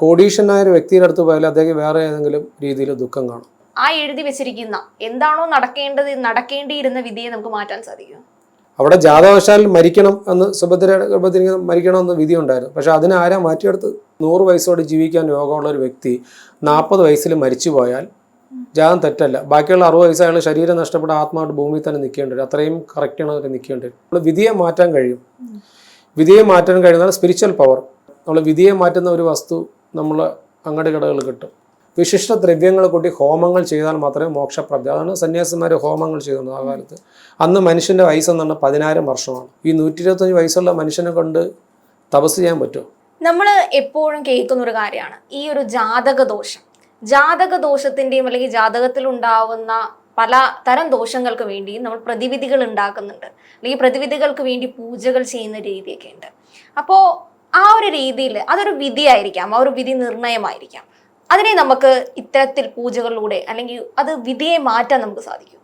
കോടീശ്വരനായ ഒരു വ്യക്തിയുടെ അടുത്ത് പോയാൽ അദ്ദേഹം വേറെ ഏതെങ്കിലും രീതിയിൽ ദുഃഖം കാണും. ആ എഴുതി വെച്ചിരിക്കുന്ന എന്താണോ നടക്കേണ്ടത് നടക്കേണ്ടിയിരുന്ന വിധിയെ നമുക്ക് മാറ്റാൻ സാധിക്കും. അവിടെ ജാതവശാൽ മരിക്കണം എന്ന് സുഭദ്ര ഗർഭത്തിൽ മരിക്കണം എന്ന് വിധി ഉണ്ടായിരുന്നു. പക്ഷെ അതിനെ ആരാ മാറ്റിയെടുത്ത് നൂറ് വയസ്സോടെ ജീവിക്കാൻ യോഗമുള്ള ഒരു വ്യക്തി നാൽപ്പത് വയസ്സിൽ മരിച്ചു പോയാൽ ജാതം തെറ്റല്ല. ബാക്കിയുള്ള അറുപത് വയസ്സ് അയാൾ ശരീരം നഷ്ടപ്പെട്ട ആത്മാവായിട്ട് ഭൂമിയിൽ തന്നെ നിൽക്കേണ്ടി വരും. അത്രയും കറക്റ്റാണ് അവർ നിൽക്കേണ്ടി വരും. നമ്മൾ വിധിയെ മാറ്റാൻ കഴിയും. വിധിയെ മാറ്റാൻ കഴിയുന്നതാണ് സ്പിരിച്വൽ പവർ നമ്മൾ വിധിയെ മാറ്റുന്ന ഒരു വസ്തു നമ്മൾ അങ്ങടി കടകൾ കിട്ടും. വിശിഷ്ട ദ്രവ്യങ്ങൾ കൂട്ടി ഹോമങ്ങൾ ചെയ്താൽ മാത്രമേ മോക്ഷപ്രാപ്തി. അതാണ് സന്യാസിമാർ ഹോമങ്ങൾ ചെയ്യുന്നത് ആ കാലത്ത്. അന്ന് മനുഷ്യന്റെ വയസ്സെന്ന് പറഞ്ഞാൽ പതിനായിരം വർഷമാണ്. ഈ നൂറ്റി ഇരുപത്തഞ്ച് വയസ്സുള്ള മനുഷ്യനെ കൊണ്ട് തപസ് ചെയ്യാൻ പറ്റുമോ? നമ്മൾ എപ്പോഴും കേൾക്കുന്ന ഒരു കാര്യമാണ്. ഈ ഒരു ജാതക ദോഷം. ജാതക ദോഷത്തിന്റെയും അല്ലെങ്കിൽ ജാതകത്തിൽ ഉണ്ടാവുന്ന പല തരം ദോഷങ്ങൾക്ക് വേണ്ടിയും നമ്മൾ പ്രതിവിധികൾ ഉണ്ടാക്കുന്നുണ്ട്. അല്ലെങ്കിൽ പ്രതിവിധികൾക്ക് വേണ്ടി പൂജകൾ ചെയ്യുന്ന രീതിയൊക്കെ ഉണ്ട്. അപ്പോൾ ഒരു രീതിയിൽ അതൊരു വിധിയായിരിക്കാം ആ ഒരു വിധി നിർണയമായിരിക്കാം. അതിനെ നമുക്ക് ഇത്തരത്തിൽ പൂജകളിലൂടെ അല്ലെങ്കിൽ അത് വിധിയെ മാറ്റാൻ നമുക്ക് സാധിക്കും.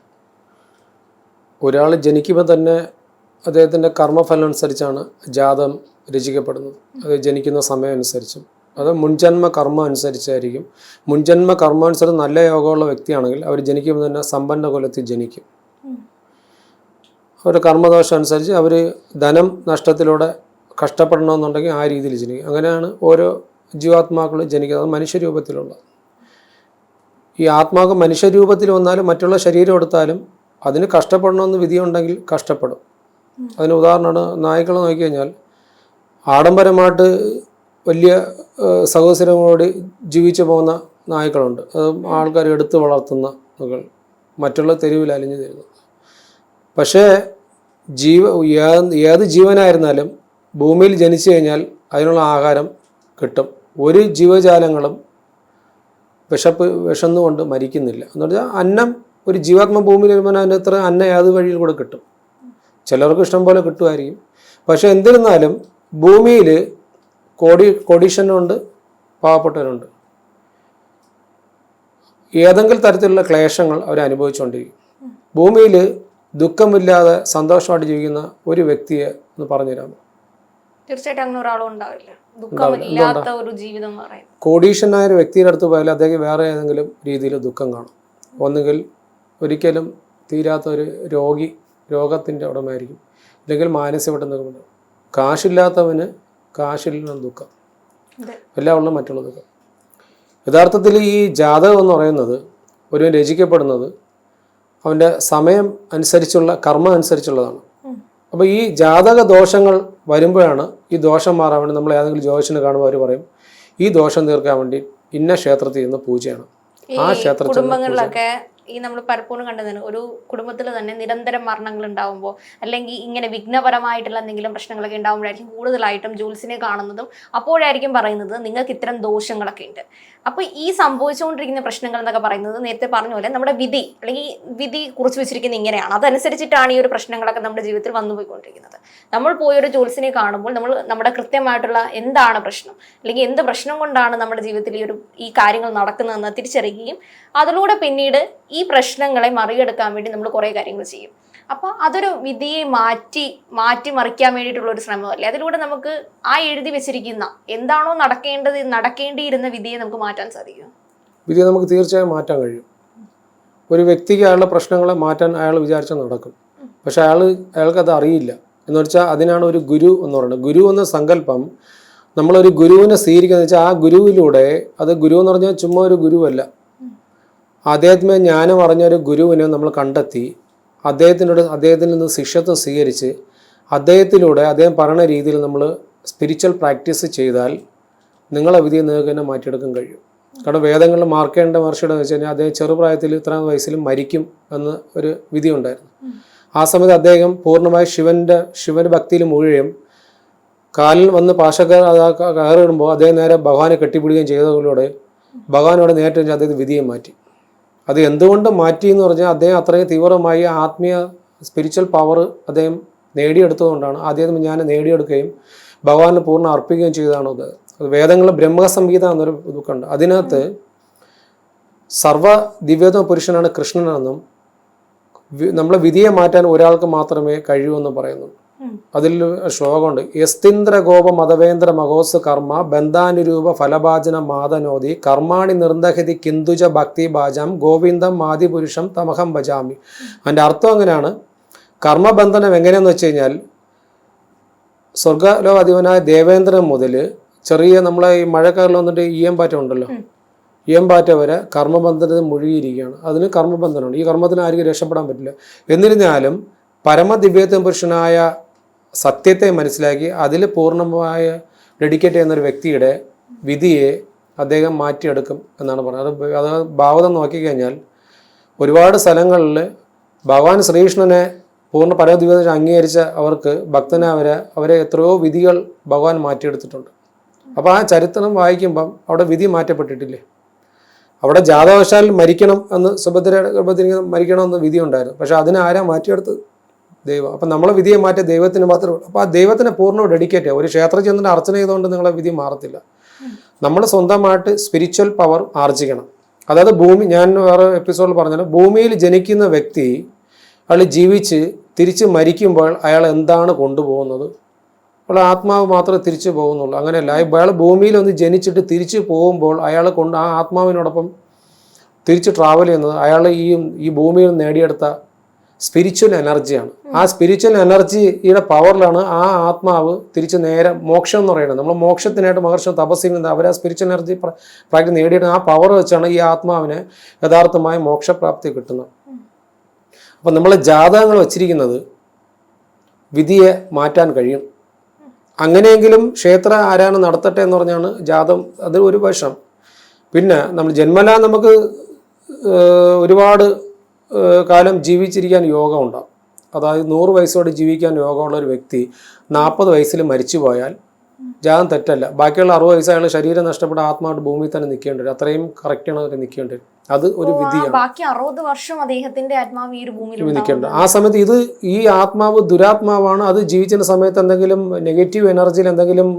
ഒരാൾ ജനിക്കുമ്പോൾ തന്നെ അദ്ദേഹത്തിന്റെ കർമ്മഫലം അനുസരിച്ചാണ് ജാതം രചിക്കപ്പെടുന്നത്. അത് ജനിക്കുന്ന സമയം അനുസരിച്ചും അത് മുൻജന്മ കർമ്മം അനുസരിച്ചായിരിക്കും. മുൻജന്മ കർമ്മം അനുസരിച്ച് നല്ല യോഗമുള്ള വ്യക്തിയാണെങ്കിൽ അവർ ജനിക്കുമ്പോൾ തന്നെ സമ്പന്ന കുലത്തിൽ ജനിക്കും. അവരുടെ കർമ്മദോഷം അനുസരിച്ച് അവർ ധനം നഷ്ടത്തിലൂടെ കഷ്ടപ്പെടണമെന്നുണ്ടെങ്കിൽ ആ രീതിയിൽ ജനിക്കും. അങ്ങനെയാണ് ഓരോ ജീവാത്മാക്കൾ ജനിക്കുന്നത്. അത് മനുഷ്യരൂപത്തിലുള്ള ഈ ആത്മാവ് മനുഷ്യരൂപത്തിൽ വന്നാലും മറ്റുള്ള ശരീരം എടുത്താലും അതിന് കഷ്ടപ്പെടണമെന്ന് വിധിയുണ്ടെങ്കിൽ കഷ്ടപ്പെടും. അതിന് ഉദാഹരണമാണ് നായ്ക്കളെ നോക്കിക്കഴിഞ്ഞാൽ ആഡംബരമായിട്ട് വലിയ സഹോദരങ്ങളോട് ജീവിച്ചു പോകുന്ന നായ്ക്കളുണ്ട്. അത് ആൾക്കാർ എടുത്ത് വളർത്തുന്ന മകൾ മറ്റുള്ള തെരുവിൽ അലിഞ്ഞു തരുന്നു പക്ഷേ ജീവ ഏത് ജീവനായിരുന്നാലും ഭൂമിയിൽ ജനിച്ചു കഴിഞ്ഞാൽ അതിനുള്ള ആഹാരം കിട്ടും. ഒരു ജീവജാലങ്ങളും വിശപ്പ് വിശന്നുകൊണ്ട് മരിക്കുന്നില്ല. എന്ന് പറഞ്ഞാൽ അന്നം ഒരു ജീവാത്മ ഭൂമിയിൽ വരുമ്പോൾ അതിന്റെ അത്ര അന്നം ഏത് വഴിയിൽ കൂടെ കിട്ടും. ചിലർക്ക് ഇഷ്ടം പോലെ കിട്ടുമായിരിക്കും. പക്ഷെ എന്നിരുന്നാലും ഭൂമിയിൽ കോടി കോടീശ്വരനുണ്ട് പാവപ്പെട്ടവരുണ്ട്. ഏതെങ്കിലും തരത്തിലുള്ള ക്ലേശങ്ങൾ അവർ അനുഭവിച്ചുകൊണ്ടിരിക്കും. ഭൂമിയിൽ ദുഃഖമില്ലാതെ സന്തോഷമായിട്ട് ജീവിക്കുന്ന ഒരു വ്യക്തിയെ ഒന്ന് പറഞ്ഞുതരാമോ? തീർച്ചയായിട്ടും അങ്ങനെ ഒരാളും ഉണ്ടാവില്ല. ദുഃഖമില്ലാത്ത ഒരു ജീവിതം എന്ന് പറയുന്നത്. കോടീഷനായ ഒരു വ്യക്തിയുടെ അടുത്ത് പോയാൽ അദ്ദേഹം വേറെ ഏതെങ്കിലും രീതിയിൽ ദുഃഖം കാണും. ഒന്നുകിൽ ഒരിക്കലും തീരാത്ത ഒരു രോഗി രോഗത്തിന്റെ ഉടമയായിരിക്കും. അല്ലെങ്കിൽ മാനസികമായിട്ട് കാശില്ലാത്തവന് കാശിൽ നിന്ന് ദുഃഖം. എല്ലാം ഉള്ള മറ്റുള്ള ദുഃഖം. യഥാർത്ഥത്തിൽ ഈ ജാതകം എന്ന് പറയുന്നത് ഒരു രചിക്കപ്പെടുന്നത് അവന്റെ സമയം അനുസരിച്ചുള്ള കർമ്മം അനുസരിച്ചുള്ളതാണ്. അപ്പോൾ ഈ ജാതക ദോഷങ്ങൾ വരുമ്പോഴാണ് ഈ ദോഷം മാറാൻ വേണ്ടി നമ്മൾ ഏതെങ്കിലും ജ്യോതിഷനെ കാണുമ്പോൾ അവർ പറയും ഈ ദോഷം തീർക്കാൻ വേണ്ടി ഇന്ന ക്ഷേത്രത്തിൽ നിന്ന് പൂജയാണ്. ആ ക്ഷേത്രത്തിൽ കുടുംബങ്ങളിലൊക്കെ ഈ നമ്മൾ പലപ്പോഴും കണ്ടതിന് ഒരു കുടുംബത്തിൽ തന്നെ നിരന്തരം മരണങ്ങൾ ഉണ്ടാവുമ്പോൾ അല്ലെങ്കിൽ ഇങ്ങനെ വിഘ്നപരമായിട്ടുള്ള എന്തെങ്കിലും പ്രശ്നങ്ങളൊക്കെ ഉണ്ടാകുമ്പോഴായിരിക്കും കൂടുതലായിട്ടും ജൂൽസിനെ കാണുന്നതും അപ്പോഴായിരിക്കും പറയുന്നത് നിങ്ങൾക്ക് ഇത്തരം ദോഷങ്ങളൊക്കെ ഉണ്ട്. അപ്പോൾ ഈ സംഭവിച്ചുകൊണ്ടിരിക്കുന്ന പ്രശ്നങ്ങൾ എന്നൊക്കെ പറയുന്നത് നേരത്തെ പറഞ്ഞ പോലെ നമ്മുടെ വിധി അല്ലെങ്കിൽ വിധി കുറിച്ച് വെച്ചിരിക്കുന്നത് ഇങ്ങനെയാണ്. അതനുസരിച്ചിട്ടാണ് ഈ ഒരു പ്രശ്നങ്ങളൊക്കെ നമ്മുടെ ജീവിതത്തിൽ വന്നു പോയിക്കൊണ്ടിരിക്കുന്നത് നമ്മൾ പോയി ഒരു ജോത്സ്യനെ കാണുമ്പോൾ നമ്മൾ നമ്മുടെ കൃത്യമായിട്ടുള്ള എന്താണ് പ്രശ്നം അല്ലെങ്കിൽ എന്ത് പ്രശ്നം കൊണ്ടാണ് നമ്മുടെ ജീവിതത്തിൽ ഈ ഒരു ഈ കാര്യങ്ങൾ നടക്കുന്നതെന്ന് തിരിച്ചറിയുകയും അതിലൂടെ പിന്നീട് ഈ പ്രശ്നങ്ങളെ മറികടക്കാൻ വേണ്ടി നമ്മൾ കുറേ കാര്യങ്ങൾ ചെയ്യും. അപ്പോൾ അതൊരു വിധിയെ മാറ്റി മാറ്റി മറിക്കാൻ വേണ്ടിയിട്ടുള്ള ഒരു ശ്രമമല്ലേ? അതിലൂടെ നമുക്ക് ആ എഴുതി വെച്ചിരിക്കുന്ന എന്താണോ നടക്കേണ്ടത് നടക്കേണ്ടിയിരുന്ന വിധിയെ നമുക്ക് മാറ്റാൻ സാധിക്കും. വിധിയെ നമുക്ക് തീർച്ചയായും മാറ്റാൻ കഴിയും. ഒരു വ്യക്തിക്ക് അയാളുടെ പ്രശ്നങ്ങളെ മാറ്റാൻ അയാൾ വിചാരിച്ചാൽ നടക്കും. പക്ഷെ അയാൾ അയാൾക്ക് അത് അറിയില്ല. എന്ന് വെച്ചാൽ അതിനാണ് ഒരു ഗുരു എന്ന് പറയുന്നത്. ഗുരു എന്ന സങ്കല്പം നമ്മളൊരു ഗുരുവിനെ സ്വീകരിക്കുക വെച്ചാൽ ആ ഗുരുവിലൂടെ അത് ഗുരു എന്ന് പറഞ്ഞാൽ ചുമ്മാ ഒരു ഗുരുവല്ല. അദ്ദേഹത്തിന് ജ്ഞാനം അറിഞ്ഞ ഒരു ഗുരുവിനെ നമ്മൾ കണ്ടെത്തി അദ്ദേഹത്തിനോട് അദ്ദേഹത്തിൽ നിന്ന് ശിഷ്യത്വം സ്വീകരിച്ച് അദ്ദേഹത്തിലൂടെ അദ്ദേഹം പറയുന്ന രീതിയിൽ നമ്മൾ സ്പിരിച്വൽ പ്രാക്ടീസ് ചെയ്താൽ നിങ്ങളെ വിധിയെ നിങ്ങൾക്ക് തന്നെ മാറ്റിയെടുക്കാൻ കഴിയും. കാരണം വേദങ്ങളിൽ മാർക്കേണ്ട മഹർഷിയുടെ വെച്ച് കഴിഞ്ഞാൽ അദ്ദേഹം ചെറുപ്രായത്തിൽ ഇത്ര വയസ്സിൽ മരിക്കും എന്ന് ഒരു വിധി ഉണ്ടായിരുന്നു. ആ സമയത്ത് അദ്ദേഹം പൂർണമായി ശിവന്റെ ശിവന്റെ ഭക്തിയിൽ മുഴുകയും കാലിൽ വന്ന് പാശക്കാർ കയറിടുമ്പോൾ അദ്ദേഹം നേരെ ഭഗവാനെ കെട്ടിപ്പിടിക്കുകയും ചെയ്തതിലൂടെ ഭഗവാനോട് നേരിട്ട് അദ്ദേഹത്തിന് അദ്ദേഹം വിധിയെ മാറ്റി. അത് എന്തുകൊണ്ട് മാറ്റി എന്ന് പറഞ്ഞാൽ അദ്ദേഹം അത്രയും തീവ്രമായി ആത്മീയ സ്പിരിച്വൽ പവർ അദ്ദേഹം നേടിയെടുത്തതുകൊണ്ടാണ്. അദ്ദേഹം ഞാൻ നേടിയെടുക്കുകയും ഭഗവാനെ പൂർണ അർപ്പിക്കുകയും ചെയ്തതാണ് അത്. വേദങ്ങളിൽ ബ്രഹ്മസംഗീത എന്നൊരു ബുക്കുണ്ട് അതിനകത്ത് സർവ ദിവ്യതമ പുരുഷനാണ് കൃഷ്ണനെന്നും നമ്മളെ വിധിയെ മാറ്റാൻ ഒരാൾക്ക് മാത്രമേ കഴിയൂ എന്ന് പറയുന്നു. അതിൽ ശ്ലോകമുണ്ട്. യസ്തിന്ദ്ര ഗോപ മതവേന്ദ്ര മഹോസ് കർമ്മ ബന്ധാനുരൂപ ഫലഭാജന മാതനോതി കർമാണി നിർദഹതി കിന്തുജ ഭക്തി ഭാജാം ഗോവിന്ദം മാതിപുരുഷം തമഹം ഭജാമി. അതിന്റെ അർത്ഥം അങ്ങനെയാണ്. കർമ്മബന്ധനം എങ്ങനെയെന്ന് വെച്ച് കഴിഞ്ഞാൽ സ്വർഗലോകാധിപനായ ദേവേന്ദ്രൻ മുതൽ ചെറിയ നമ്മളെ ഈ മഴക്കാലം വന്നിട്ട് ഈയമ്പാറ്റ ഉണ്ടല്ലോ. ഈയമ്പാറ്റ വരെ കർമ്മബന്ധനത്തിൽ മുഴുകിയിരിക്കുകയാണ്. അതിന് കർമ്മബന്ധനമുണ്ട്. ഈ കർമ്മത്തിന് ആർക്കും രക്ഷപ്പെടാൻ പറ്റില്ല. എന്നിരുന്നാലും പരമദിവ്യത്വ പുരുഷനായ സത്യത്തെ മനസ്സിലാക്കി അതിൽ പൂർണമായ ഡെഡിക്കേറ്റ് ചെയ്യുന്ന ഒരു വ്യക്തിയുടെ വിധിയെ അദ്ദേഹം മാറ്റിയെടുക്കും എന്നാണ് പറയുന്നത് അത് ഭാവതം നോക്കിക്കഴിഞ്ഞാൽ ഒരുപാട് സ്ഥലങ്ങളിൽ ഭഗവാൻ ശ്രീകൃഷ്ണനെ പൂർണ പരമദിവ്യത അംഗീകരിച്ച അവർക്ക് ഭക്തനെ അവരെ അവരെ എത്രയോ വിധികൾ ഭഗവാൻ മാറ്റിയെടുത്തിട്ടുണ്ട്. അപ്പോൾ ആ ചരിത്രം വായിക്കുമ്പം അവിടെ വിധി മാറ്റപ്പെട്ടിട്ടില്ലേ? അവിടെ ജാതവശാൽ മരിക്കണം എന്ന് സുഭദ്ര ഗർഭത്തിൽ മരിക്കണം എന്ന് വിധി ഉണ്ടായിരുന്നു പക്ഷെ അതിനെ ആരാ മാറ്റിയെടുത്തത്? ദൈവം. അപ്പം നമ്മളെ വിധിയെ മാറ്റിയ ദൈവത്തിന് മാത്രമേ അപ്പോൾ ആ ദൈവത്തിനെ പൂർണ ഡെഡിക്കേറ്റ് ഒരു ക്ഷേത്ര ചെന്നിട്ട് അർച്ചന ചെയ്തുകൊണ്ട് നിങ്ങളെ വിധി മാറത്തില്ല. നമ്മൾ സ്വന്തമായിട്ട് സ്പിരിച്വൽ പവർ ആർജിക്കണം. അതായത് ഭൂമി ഞാൻ വേറെ എപ്പിസോഡിൽ പറഞ്ഞല്ലോ. ഭൂമിയിൽ ജനിക്കുന്ന വ്യക്തി അയാൾ ജീവിച്ച് തിരിച്ച് മരിക്കുമ്പോൾ അയാൾ എന്താണ് കൊണ്ടുപോകുന്നത്? അപ്പോൾ ആത്മാവ് മാത്രമേ തിരിച്ചു പോകുന്നുള്ളൂ. അങ്ങനെയല്ല. അയാൾ ഭൂമിയിൽ ഒന്ന് ജനിച്ചിട്ട് തിരിച്ചു പോകുമ്പോൾ അയാൾ കൊണ്ട് ആ ആത്മാവിനോടൊപ്പം തിരിച്ച് ട്രാവൽ ചെയ്യുന്നത് അയാൾ ഈ ഈ ഭൂമിയിൽ നേടിയെടുത്ത സ്പിരിച്വൽ എനർജിയാണ് ആ സ്പിരിച്വൽ എനർജിയുടെ പവറിലാണ് ആ ആത്മാവ് തിരിച്ച് നേരെ മോക്ഷം എന്ന് പറയുന്നത്. നമ്മൾ മോക്ഷത്തിനായിട്ട് മഹർഷി തപസ്സിൽ നിന്ന് അവർ ആ സ്പിരിച്വൽ എനർജി പ്രാക്ടി നേടിയിട്ട് ആ പവർ വെച്ചാണ് ഈ ആത്മാവിന് യഥാർത്ഥമായ മോക്ഷപ്രാപ്തി കിട്ടുന്നത്. അപ്പം നമ്മൾ ജാതകങ്ങൾ വച്ചിരിക്കുന്നത് വിധിയെ മാറ്റാൻ കഴിയും. അങ്ങനെയെങ്കിലും ക്ഷേത്ര ആരാധന നടത്തട്ടെ എന്ന് പറഞ്ഞാണ് ജാതം അത് ഒരു വശം. പിന്നെ നമ്മൾ ജന്മല നമുക്ക് ഒരുപാട് കാലം ജീവിച്ചിരിക്കാൻ യോഗം അതായത് നൂറ് വയസ്സോടെ ജീവിക്കാൻ യോഗമുള്ള ഒരു വ്യക്തി നാൽപ്പത് വയസ്സിൽ മരിച്ചു പോയാൽ ജാതം തെറ്റല്ല. ബാക്കിയുള്ള അറുപത് വയസ്സ് അയാൾ ശരീരം നഷ്ടപ്പെട്ട ആത്മാവായിട്ട് ഭൂമിയിൽ തന്നെ നിൽക്കേണ്ടി വരും. അത്രയും കറക്റ്റാണ് അവർ നിൽക്കേണ്ടി വരും. അത് ഒരു വിധിയാണ്. ബാക്കി അറുപത് വർഷം അദ്ദേഹത്തിന്റെ ആത്മാവ് ഈ ഒരു ഭൂമിയിൽ നിൽക്കേണ്ടത് ആ സമയത്ത് ഇത് ഈ ആത്മാവ് ദുരാത്മാവാണ്. അത് ജീവിച്ചിരുന്ന സമയത്ത് എന്തെങ്കിലും നെഗറ്റീവ് എനർജിയിൽ എന്തെങ്കിലും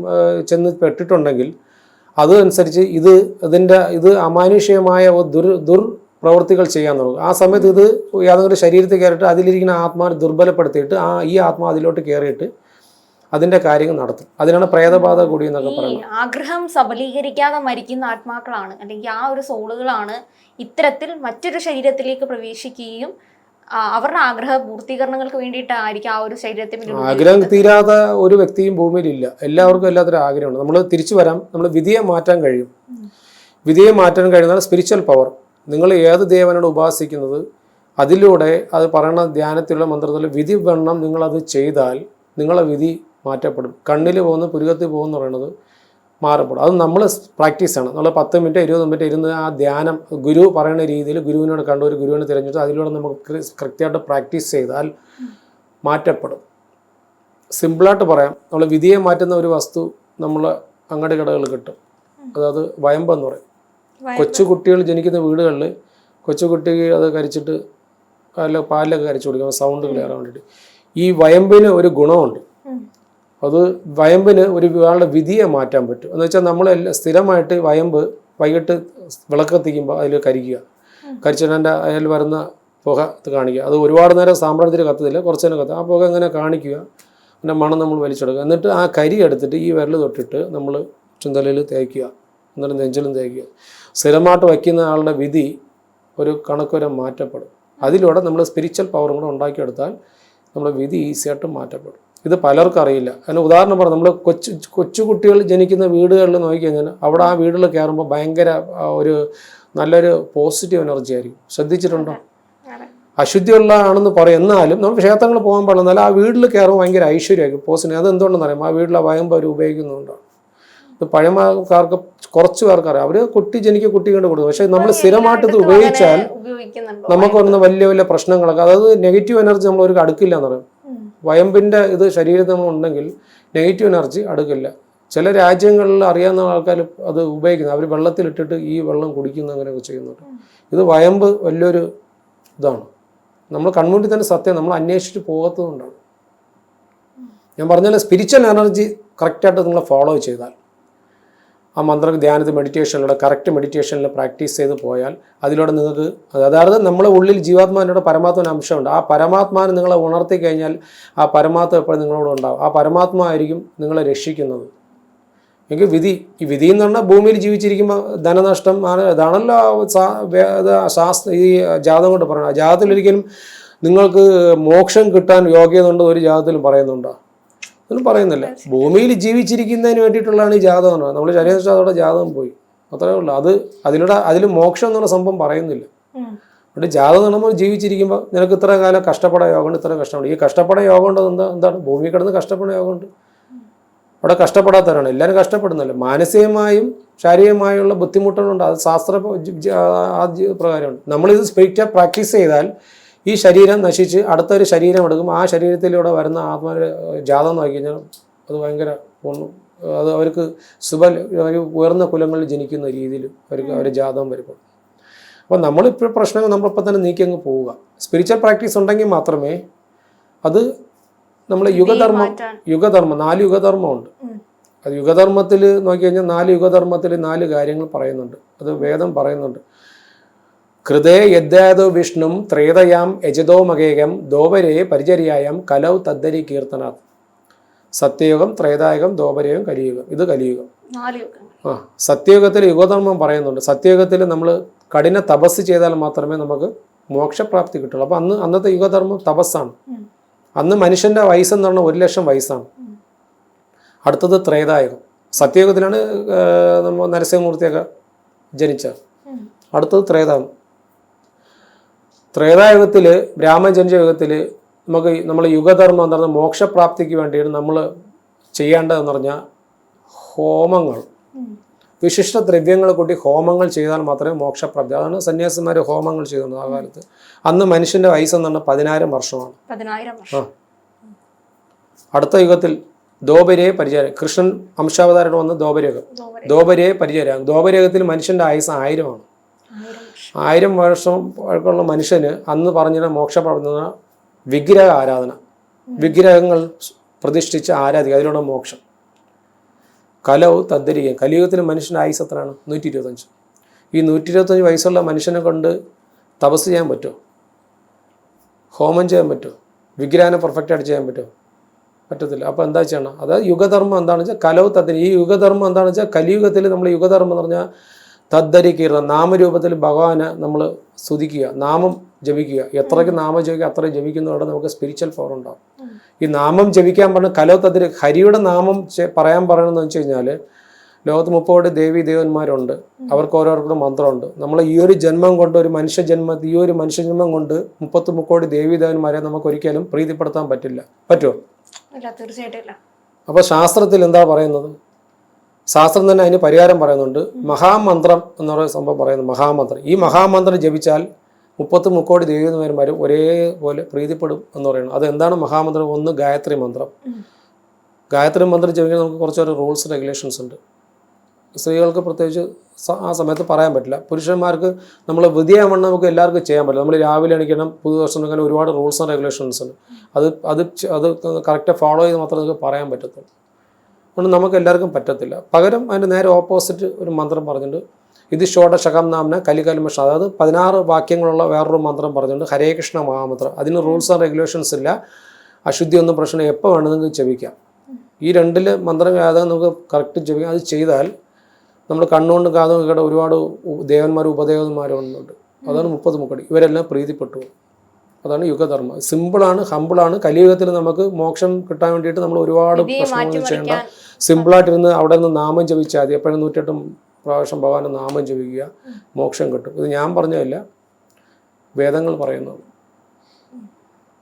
ചെന്ന് പെട്ടിട്ടുണ്ടെങ്കിൽ അതനുസരിച്ച് ഇത് ഇതിന്റെ ഇത് അമാനുഷികമായ ദുർ ദുർ ദുർപ്രവൃത്തികൾ ചെയ്യാൻ തുടങ്ങും. ആ സമയത്ത് ഇത് യാതൊരു ശരീരത്തിൽ കയറിയിട്ട് അതിലിരിക്കുന്ന ആത്മാവിനെ ദുർബലപ്പെടുത്തിയിട്ട് ആ ഈ ആത്മാ അതിലോട്ട് കയറിയിട്ട് അതിന്റെ കാര്യങ്ങൾ നടത്തും. അതിനാണ് പ്രേതബാധ കൂടി എന്നൊക്കെ പറയുന്നത്. ആഗ്രഹം സബലീകരിക്കാതെ മരിക്കുന്ന ആത്മാക്കളാണ്. അല്ലെങ്കിൽ ആ ഒരു സോളുകളാണ് ഇത്തരത്തിൽ മറ്റൊരു ശരീരത്തിലേക്ക് പ്രവേശിക്കുകയും അവരുടെ ആഗ്രഹ പൂർത്തീകരണങ്ങൾക്ക് വേണ്ടിയിട്ടായിരിക്കും ആ ഒരു ശരീരത്തിൽ ആഗ്രഹം തീരാത്ത ഒരു വ്യക്തിയും ഭൂമിയിലില്ല എല്ലാവർക്കും എല്ലാത്തരം ആഗ്രഹമുണ്ട്. നമ്മൾ തിരിച്ചു വരാം. നമ്മൾ വിധിയെ മാറ്റാൻ കഴിയും. വിധിയെ മാറ്റാൻ കഴിയുന്നതാണ് സ്പിരിച്വൽ പവർ നിങ്ങൾ ഏത് ദേവനാണ് ഉപാസിക്കുന്നത് അതിലൂടെ അത് പറയുന്ന ധ്യാനത്തിലുള്ള മന്ത്രത്തിൽ വിധി വണ്ണം നിങ്ങളത് ചെയ്താൽ നിങ്ങളെ വിധി മാറ്റപ്പെടും. കണ്ണിൽ പോകുന്ന പുരുകത്തിൽ പോകുന്ന പറയുന്നത് മാറപ്പെടും. അത് നമ്മൾ പ്രാക്ടീസാണ് നമ്മൾ പത്ത് മിനിറ്റ് ഇരുപത് മിനിറ്റ് ഇരുന്ന് ആ ധ്യാനം ഗുരു പറയുന്ന രീതിയിൽ ഗുരുവിനോട് കണ്ട ഒരു ഗുരുവിനെ തിരഞ്ഞെടുത്ത് അതിലൂടെ നമുക്ക് കൃത്യമായിട്ട് പ്രാക്ടീസ് ചെയ്താൽ മാറ്റപ്പെടും. സിമ്പിളായിട്ട് പറയാം നമ്മൾ വിധിയെ മാറ്റുന്ന ഒരു വസ്തു നമ്മൾ അങ്ങടി കടകളിൽ കിട്ടും. അതായത് വയമ്പെന്ന് പറയും. കൊച്ചു കുട്ടികൾ ജനിക്കുന്ന വീടുകളിൽ കൊച്ചു കുട്ടികൾ അത് കരിച്ചിട്ട് അല്ല പാലിലൊക്കെ കരച്ചു കൊടുക്കുക സൗണ്ട് ക്ലിയർ ആവാൻ വേണ്ടിയിട്ട്. ഈ വയമ്പിന് ഒരു ഗുണമുണ്ട്. അത് വയമ്പിന് ഒരു ആളുടെ വിധിയെ മാറ്റാൻ പറ്റും. എന്ന് വെച്ചാൽ നമ്മൾ സ്ഥിരമായിട്ട് വയമ്പ് വൈകിട്ട് വിളക്ക് കത്തിക്കുമ്പോൾ അതിൽ കരിക്കുക. കരിച്ചിട്ട് അതിന്റെ അതിൽ വരുന്ന പുക അത് കാണിക്കുക. അത് ഒരുപാട് നേരം സാമ്പ്രാജ്യത്തിൽ കത്തത്തില്ല കുറച്ച് നേരം കത്തുക ആ പുക ഇങ്ങനെ കാണിക്കുക. അതിന്റെ മണം നമ്മൾ വലിച്ചെടുക്കുക. എന്നിട്ട് ആ കരി എടുത്തിട്ട് ഈ വിരൽ തൊട്ടിട്ട് നമ്മൾ ചുന്തലയിൽ തേക്കുക. എന്നിട്ട് നെഞ്ചിലും തേക്കുക. സ്ഥിരമായിട്ട് വയ്ക്കുന്ന ആളുടെ വിധി ഒരു കണക്കുവരെ മാറ്റപ്പെടും. അതിലൂടെ നമ്മൾ സ്പിരിച്വൽ പവറും കൂടെ ഉണ്ടാക്കിയെടുത്താൽ നമ്മുടെ വിധി ഈസിയായിട്ട് മാറ്റപ്പെടും. ഇത് പലർക്കും അറിയില്ല. അതിന് ഉദാഹരണം പറഞ്ഞു നമ്മൾ കൊച്ചു കൊച്ചുകുട്ടികൾ ജനിക്കുന്ന വീടുകളിൽ നോക്കിക്കഴിഞ്ഞാൽ അവിടെ ആ വീടുകളിൽ കയറുമ്പോൾ ഭയങ്കര ഒരു നല്ലൊരു പോസിറ്റീവ് എനർജി ആയിരിക്കും. ശ്രദ്ധിച്ചിട്ടുണ്ടോ. അശുദ്ധിയുള്ള ആണെന്ന് പറയും. എന്നാലും നമ്മൾ ക്ഷേത്രങ്ങൾ പോകാൻ പാടില്ല. എന്നാൽ ആ വീട്ടിൽ കയറുമ്പോൾ ഭയങ്കര ഐശ്വര്യമായിരിക്കും. പോസിറ്റീവ് അത് എന്തുകൊണ്ടെന്ന് അറിയാം ആ വീട്ടിലെ വയമ്പ് അവർ ഉപയോഗിക്കുന്നുണ്ടാണ് ഇത് പഴമക്കാർക്ക് കുറച്ച് പേർക്ക് അറിയാം അവർ കുട്ടി ജനിക്ക് കുട്ടി കണ്ട് കൊടുക്കും. പക്ഷെ നമ്മൾ സ്ഥിരമായിട്ട് ഇത് ഉപയോഗിച്ചാൽ നമുക്ക് വരുന്ന വലിയ വലിയ പ്രശ്നങ്ങളൊക്കെ അതായത് നെഗറ്റീവ് എനർജി നമ്മൾ ഒരു അടുക്കില്ല എന്ന് പറയും. വയമ്പിന്റെ ഇത് ശരീരത്തിൽ നമ്മൾ ഉണ്ടെങ്കിൽ നെഗറ്റീവ് എനർജി അടുക്കില്ല. ചില രാജ്യങ്ങളിൽ അറിയാവുന്ന ആൾക്കാർ അത് ഉപയോഗിക്കുന്നത് അവർ വെള്ളത്തിലിട്ടിട്ട് ഈ വെള്ളം കുടിക്കുന്ന അങ്ങനെയൊക്കെ ചെയ്യുന്നുണ്ട്. ഇത് വയമ്പ് വലിയൊരു ഇതാണ്. നമ്മൾ കൺമുണ്ടി തന്നെ സത്യം നമ്മൾ അന്വേഷിച്ച് പോകാത്തതുകൊണ്ടാണ് ഞാൻ പറഞ്ഞാൽ സ്പിരിച്വൽ എനർജി കറക്റ്റായിട്ട് നിങ്ങൾ ഫോളോ ചെയ്താൽ ആ മന്ത്ര ധ്യാനത്തിൽ മെഡിറ്റേഷനിലൂടെ കറക്റ്റ് മെഡിറ്റേഷനിൽ പ്രാക്ടീസ് ചെയ്ത് പോയാൽ അതിലൂടെ നിങ്ങൾക്ക് അതായത് നമ്മളെ ഉള്ളിൽ ജീവാത്മാവിനോട് പരമാത്മാവിന് അംശമുണ്ട്. ആ പരമാത്മാവിനെ നിങ്ങളെ ഉണർത്തി കഴിഞ്ഞാൽ ആ പരമാത്മ എപ്പോഴും നിങ്ങളോട് ഉണ്ടാവും. ആ പരമാത്മാവായിരിക്കും നിങ്ങളെ രക്ഷിക്കുന്നത്. എങ്കിൽ വിധി ഈ വിധി എന്ന് പറഞ്ഞാൽ ഭൂമിയിൽ ജീവിച്ചിരിക്കുമ്പോൾ ധനനഷ്ടം ഇതാണല്ലോ ശാസ്ത്ര ഈ ജാതം കൊണ്ട് പറയുന്നത്. ജാതകത്തിൽ ഒരിക്കലും നിങ്ങൾക്ക് മോക്ഷം കിട്ടാൻ യോഗ്യത ഉണ്ടോ ഒരു ജാതത്തിലും പറയുന്നുണ്ടോ. ഒന്നും പറയുന്നില്ല ഭൂമിയിൽ ജീവിച്ചിരിക്കുന്നതിന് വേണ്ടിയിട്ടുള്ളതാണ് ഈ ജാതകം നമ്മൾ ശരീരത്തോടെ ജാതകം പോയി അത്രേ ഉള്ളൂ അത് അതിലൂടെ അതിൽ മോക്ഷം എന്നുള്ള സംഭവം പറയുന്നില്ല. അതുകൊണ്ട് ജാതകം നമ്മൾ ജീവിച്ചിരിക്കുമ്പോൾ നിനക്ക് ഇത്ര കാലം കഷ്ടപ്പെടാൻ യോഗമുണ്ട് ഇത്ര കഷ്ടമുണ്ട് ഈ കഷ്ടപ്പെടാൻ യോഗം ഉണ്ടത് എന്താ എന്താണ് ഭൂമി കിടന്ന് കഷ്ടപ്പെടാൻ യോഗമുണ്ട് അവിടെ കഷ്ടപ്പെടാത്തവരാണ് എല്ലാവരും കഷ്ടപ്പെടുന്നില്ല മാനസികമായും ശാരീരികമായുള്ള ബുദ്ധിമുട്ടുകളുണ്ട് അത് ശാസ്ത്ര പ്രകാരമുണ്ട് നമ്മളിത് സ്പിരിറ്റ് പ്രാക്ടീസ് ചെയ്താൽ ഈ ശരീരം നശിച്ച് അടുത്തൊരു ശരീരം എടുക്കും ആ ശരീരത്തിലൂടെ വരുന്ന ആത്മാവിന്റെ ജാതം നോക്കി കഴിഞ്ഞാൽ അത് ഭയങ്കര ഒന്ന് അത് അവർക്ക് സുബ ഒരു ഉയർന്ന കുലങ്ങളിൽ ജനിക്കുന്ന രീതിയിൽ അവർക്ക് അവർ ജാതം വരുമ്പോൾ. അപ്പോൾ നമ്മളിപ്പോൾ പ്രശ്നങ്ങൾ നമ്മളിപ്പോൾ തന്നെ നീക്കി അങ്ങ് പോവുക. സ്പിരിച്വൽ പ്രാക്ടീസ് ഉണ്ടെങ്കിൽ മാത്രമേ അത് നമ്മൾ യുഗധർമ്മം യുഗധർമ്മം നാല് യുഗധർമ്മമുണ്ട്. അത് യുഗധർമ്മത്തിൽ നോക്കി കഴിഞ്ഞാൽ നാല് യുഗധർമ്മത്തിൽ നാല് കാര്യങ്ങൾ പറയുന്നുണ്ട്. അത് വേദം പറയുന്നുണ്ട്. കൃതേ യദ്യാതോ വിഷ്ണു ത്രേതയാം യജതോ മകേകം ദോപരേ പരിചര്യായം കലൗ തദ്ദരി കീർത്തനാഥ് സത്യയുഗം ത്രേതായുഗം ദോപരയുഗം കലിയുഗം. ഇത് കലിയുഗം. ആ സത്യയുഗത്തിൽ യുഗധർമ്മം പറയുന്നുണ്ട്. സത്യയുഗത്തിൽ നമ്മൾ കഠിന തപസ് ചെയ്താൽ മാത്രമേ നമുക്ക് മോക്ഷപ്രാപ്തി കിട്ടുള്ളൂ. അപ്പം അന്ന് അന്നത്തെ യുഗധർമ്മം തപസ്സാണ്. അന്ന് മനുഷ്യന്റെ വയസ്സെന്ന് പറഞ്ഞാൽ ഒരു ലക്ഷം വയസ്സാണ്. അടുത്തത് ത്രേതായുഗം സത്യയുഗത്തിലാണ് നമ്മൾ നരസിംഹമൂർത്തിയൊക്കെ ജനിച്ചത്. അടുത്തത് ത്രേതായുഗം ത്രേതായുഗത്തിൽ ബ്രാഹ്മൺ ജനിച്ച യുഗത്തിൽ നമുക്ക് നമ്മൾ യുഗധർമ്മം എന്ന് പറഞ്ഞാൽ മോക്ഷപ്രാപ്തിക്ക് വേണ്ടിയിട്ട് നമ്മൾ ചെയ്യേണ്ടതെന്ന് പറഞ്ഞാൽ ഹോമങ്ങൾ. വിശിഷ്ട ദ്രവ്യങ്ങൾ കൂട്ടി ഹോമങ്ങൾ ചെയ്താൽ മാത്രമേ മോക്ഷപ്രാപ്തി. അതാണ് സന്യാസിമാർ ഹോമങ്ങൾ ചെയ്തിരുന്നത് ആ കാലത്ത്. അന്ന് മനുഷ്യന്റെ വയസ്സ് എന്ന് പറഞ്ഞാൽ പതിനായിരം വർഷമാണ്. അടുത്ത യുഗത്തിൽ ദോപരയെ പരിചാരം കൃഷ്ണൻ അംശാവതാരം വന്ന് ദോപരയുഗം. ദോപരയെ പരിചാരം ദോപരയുഗത്തിൽ മനുഷ്യന്റെ ആയുസ് ആയിരമാണ്. ആയിരം വർഷം പഴക്കമുള്ള മനുഷ്യന് അന്ന് പറഞ്ഞ മോക്ഷപ്പെടുന്ന വിഗ്രഹ ആരാധന. വിഗ്രഹങ്ങൾ പ്രതിഷ്ഠിച്ച് ആരാധിക്കുക അതിലൂടെ മോക്ഷം. കലവ് തദ്ദരിക. കലിയുഗത്തിന് മനുഷ്യന്റെ ആയുസ് എത്രയാണ്? നൂറ്റി ഇരുപത്തഞ്ച് ഈ നൂറ്റി ഇരുപത്തഞ്ച് വയസ്സുള്ള മനുഷ്യനെ കൊണ്ട് തപസ് ചെയ്യാൻ പറ്റുമോ? ഹോമം ചെയ്യാൻ പറ്റുമോ? വിഗ്രഹനെ പെർഫെക്റ്റ് ആയിട്ട് ചെയ്യാൻ പറ്റുമോ? പറ്റത്തില്ല. അപ്പോൾ എന്താ ചെയ്യണം? അതായത് യുഗധർമ്മം എന്താണെന്ന് വെച്ചാൽ കലവ് തദ്ധരി ഈ യുഗധർമ്മം എന്താണെന്ന് വെച്ചാൽ കലിയുഗത്തിൽ നമ്മൾ യുഗധർമ്മം എന്ന് പറഞ്ഞാൽ കീർത്തനം നാമരൂപത്തിൽ ഭഗവാനെ നമ്മൾ സ്തുതിക്കുക നാമം ജപിക്കുക. എത്രയ്ക്ക് നാമം ജപിക്കുക അത്രയും ജപിക്കുന്നതോടെ നമുക്ക് സ്പിരിച്വൽ പവർ ഉണ്ടാവും. ഈ നാമം ജപിക്കാൻ പറഞ്ഞ കലോ തദ്ദരി ഹരിയുടെ നാമം പറയാൻ പറയണമെന്ന് വെച്ച് കഴിഞ്ഞാൽ ലോകത്ത് മുപ്പോട് ദേവി ദേവന്മാരുണ്ട്. അവർക്ക് ഓരോരുത്തർക്കും മന്ത്രമുണ്ട്. നമ്മൾ ഈ ഒരു ജന്മം കൊണ്ട് ഒരു മനുഷ്യ ജന്മ ഈ ഒരു മനുഷ്യ ജന്മം കൊണ്ട് മുപ്പത്തി മുക്കോടി ദേവി ദേവന്മാരെ നമുക്ക് ഒരിക്കലും പ്രീതിപ്പെടുത്താൻ പറ്റില്ല. പറ്റുമോ തീർച്ചയായിട്ടും അപ്പൊ ശാസ്ത്രത്തിൽ എന്താ പറയുന്നത്? ശാസ്ത്രം തന്നെ അതിന് പരിഹാരം പറയുന്നുണ്ട്. മഹാമന്ത്രം എന്ന് പറയുന്ന സംഭവം പറയുന്നത് മഹാമന്ത്രം. ഈ മഹാമന്ത്രം ജപിച്ചാൽ മുപ്പത്തി മുക്കോടി ദേവന്മാർ ഒരേപോലെ പ്രീതിപ്പെടും എന്ന് പറയുന്നത് അത് എന്താണ് മഹാമന്ത്രം? ഒന്ന് ഗായത്രി മന്ത്രം. ഗായത്രി മന്ത്രം ജപിക്കാൻ നമുക്ക് കുറച്ചൊരു റൂൾസ് റെഗുലേഷൻസ് ഉണ്ട്. സ്ത്രീകൾക്ക് പ്രത്യേകിച്ച് ആ സമയത്ത് പറയാൻ പറ്റില്ല. പുരുഷന്മാർക്ക് നമ്മൾ വിധിയാവണ്ണം നമുക്ക് എല്ലാവർക്കും ചെയ്യാൻ പറ്റില്ല. നമ്മൾ രാവിലെ എണീക്കണം പുതുവർഷം അങ്ങനെ ഒരുപാട് റൂൾസ് ആൻഡ് റെഗുലേഷൻസ് ഉണ്ട്. അത് അത് അത് കറക്റ്റ് ഫോളോ ചെയ്ത് മാത്രമേ നമുക്ക് പറയാൻ പറ്റത്തുള്ളൂ. അതുകൊണ്ട് നമുക്ക് എല്ലാവർക്കും പറ്റത്തില്ല. പകരം അതിന്റെ നേരെ ഓപ്പോസിറ്റ് ഒരു മന്ത്രം പറഞ്ഞിട്ടുണ്ട്. ഇത് ഷോഡശകം നാമന കലികൽമഷ അതായത് പതിനാറ് വാക്യങ്ങളുള്ള വേറൊരു മന്ത്രം പറഞ്ഞിട്ടുണ്ട്. ഹരേ കൃഷ്ണ മഹാമന്ത്രം. അതിന് റൂൾസ് ആൻഡ് റെഗുലേഷൻസ് ഇല്ല. അശുദ്ധി ഒന്നും പ്രശ്നം എപ്പോൾ വേണമെങ്കിൽ ചെവിക്കാം ഈ രണ്ടിൽ മന്ത്രം ഏതാ നമുക്ക് കറക്റ്റ് ചെവിക്കാം അത് ചെയ്താൽ നമ്മൾ കണ്ണുകൊണ്ട് കാതും കേട്ട ഒരുപാട് ദേവന്മാരും ഉപദേവന്മാരും ഉണ്ട് അതാണ് മുപ്പത് മുക്കടി. ഇവരെല്ലാം പ്രീതിപ്പെട്ടു. അതാണ് യുഗധർമ്മം. സിമ്പിളാണ് ഹമ്പിളാണ്. കലിയുഗത്തിൽ നമുക്ക് മോക്ഷം കിട്ടാൻ വേണ്ടിയിട്ട് നമ്മൾ ഒരുപാട് പ്രശ്നങ്ങൾ ചെയ്യേണ്ട. സിമ്പിളായിട്ടിരുന്ന് അവിടെ നിന്ന് നാമം ജപിച്ചാൽ മതി. എപ്പോഴും നൂറ്റെട്ടും പ്രാവശ്യം ഭഗവാന്റെ നാമം ജപിക്കുക മോക്ഷം കിട്ടും. ഇത് ഞാൻ പറഞ്ഞതല്ല വേദങ്ങൾ പറയുന്നത്.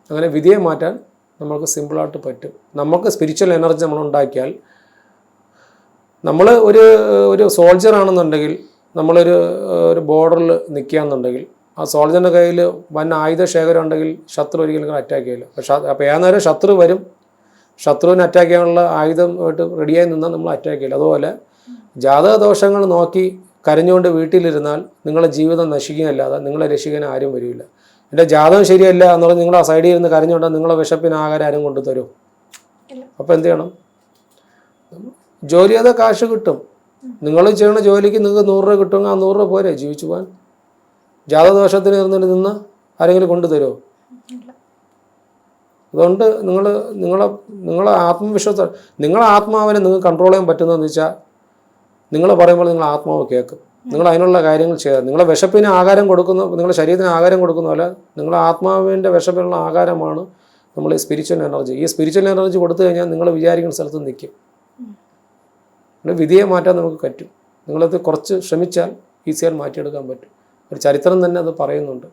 അങ്ങനെ വിധിയെ മാറ്റാൻ നമ്മൾക്ക് സിമ്പിളായിട്ട് പറ്റും. നമുക്ക് സ്പിരിച്വൽ എനർജി നമ്മൾ ഉണ്ടാക്കിയാൽ നമ്മൾ ഒരു ഒരു സോൾജർ ആണെന്നുണ്ടെങ്കിൽ നമ്മളൊരു ഒരു ബോർഡറിൽ നിൽക്കുകയെന്നുണ്ടെങ്കിൽ ആ സോൾജറിന്റെ കയ്യിൽ വൻ ആയുധ ശേഖരം ഉണ്ടെങ്കിൽ ശത്രു ഒരിക്കലും അറ്റാക്ക് ചെയ്യില്ല. പക്ഷേ അപ്പോൾ ഏത് നേരം ശത്രു വരും. ശത്രുവിനെ അറ്റാക്ക് ചെയ്യാനുള്ള ആയുധമായിട്ട് റെഡിയായി നിന്നാൽ നമ്മൾ അറ്റാക്ക് ചെയ്യില്ല. അതുപോലെ ജാതക ദോഷങ്ങൾ നോക്കി കരഞ്ഞുകൊണ്ട് വീട്ടിലിരുന്നാൽ നിങ്ങളുടെ ജീവിതം നശിക്കുകയല്ലാതെ നിങ്ങളെ രക്ഷിക്കാൻ ആരും വരില്ല. എന്റെ ജാതകം ശരിയല്ല എന്നുള്ളത് നിങ്ങൾ ആ സൈഡിൽ ഇരുന്ന് കരഞ്ഞുകൊണ്ട് നിങ്ങളെ വിശപ്പിന് ആഹാരം ആരും കൊണ്ടുതരും. തരും അപ്പോൾ എന്ത് ചെയ്യണം? ജോലി ചെയ്താൽ കാശ് കിട്ടും. നിങ്ങൾ ചെയ്യുന്ന ജോലിക്ക് നിങ്ങൾക്ക് നൂറ് രൂപ കിട്ടുമെങ്കിൽ ആ നൂറ് രൂപ പോരെ ജീവിച്ചു പോകാൻ ജാതദോഷത്തിന് ഇരുന്നിട്ട് നിന്ന് ആരെങ്കിലും കൊണ്ടുതരുമോ അതുകൊണ്ട് നിങ്ങൾ നിങ്ങളെ നിങ്ങളെ ആത്മവിശ്വാസം നിങ്ങളെ ആത്മാവിനെ നിങ്ങൾക്ക് കൺട്രോൾ ചെയ്യാൻ പറ്റുന്നതെന്ന് വെച്ചാൽ നിങ്ങൾ പറയുമ്പോൾ നിങ്ങൾ ആത്മാവ് കേൾക്കും. നിങ്ങൾ അതിനുള്ള കാര്യങ്ങൾ ചെയ്യുക നിങ്ങളെ വിശപ്പിന് ആഹാരം കൊടുക്കുന്ന നിങ്ങളുടെ ശരീരത്തിന് ആഹാരം കൊടുക്കുന്ന പോലെ നിങ്ങളെ ആത്മാവിന്റെ വിശപ്പിനുള്ള ആഹാരമാണ് നമ്മൾ ഈ സ്പിരിച്വൽ എനർജി ഈ സ്പിരിച്വൽ എനർജി കൊടുത്തു കഴിഞ്ഞാൽ നിങ്ങൾ വിചാരിക്കുന്ന സ്ഥലത്ത് നിൽക്കും. വിധിയെ മാറ്റാൻ നമുക്ക് പറ്റും. നിങ്ങളത് കുറച്ച് ശ്രമിച്ചാൽ ഈസിയായി മാറ്റിയെടുക്കാൻ പറ്റും. ഒരു ചരിത്രം തന്നെ അത് പറയുന്നുണ്ട്.